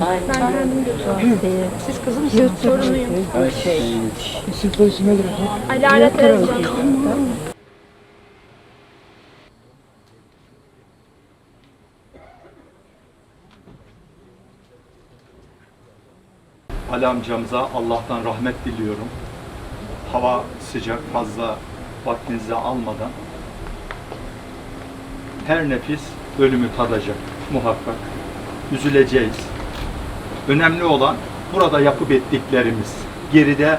Ben kendim götürüyorum. Siz kızı mısınız? Sorunluyum. İsim polisi nedir? Alara Tezcan. Ali amcamıza Allah'tan rahmet diliyorum. Hava sıcak, fazla vaktinizi almadan. Her nefis ölümü tadacak muhakkak. Üzüleceğiz. Önemli olan burada yapıp ettiklerimiz. Geride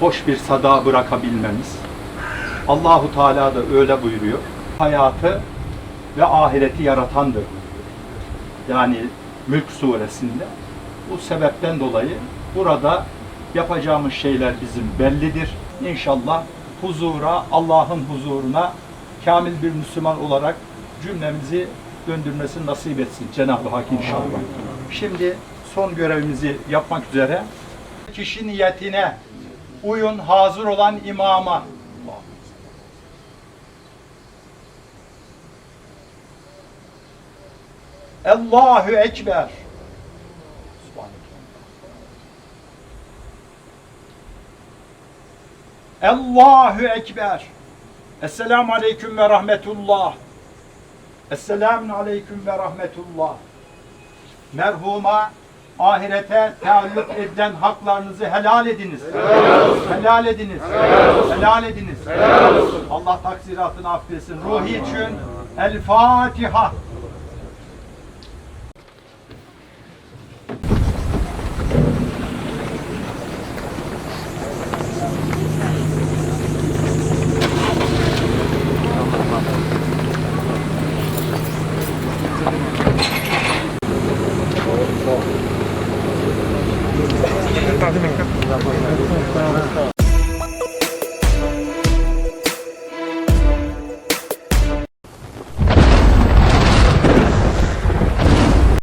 hoş bir sada bırakabilmemiz. Allahu Teala da öyle buyuruyor. Hayatı ve ahireti yaratandır. Yani Mülk suresinde. Bu sebepten dolayı burada yapacağımız şeyler bizim bellidir. İnşallah huzura, Allah'ın huzuruna kamil bir Müslüman olarak cümlemizi döndürmesini nasip etsin Cenab-ı Hak inşallah. Şimdi son görevimizi yapmak üzere kişi niyetine uyun hazır olan imama. Allahu Ekber. Allahu Ekber. Esselamu Aleyküm ve Rahmetullah. Esselamu Aleyküm ve Rahmetullah. Merhuma ahirete taalluk edilen haklarınızı helal ediniz. Helal, ediniz. Helal, ediniz. Allah taksiratını affetsin. Ruhi için El Fatiha. Tao thì mình cắt.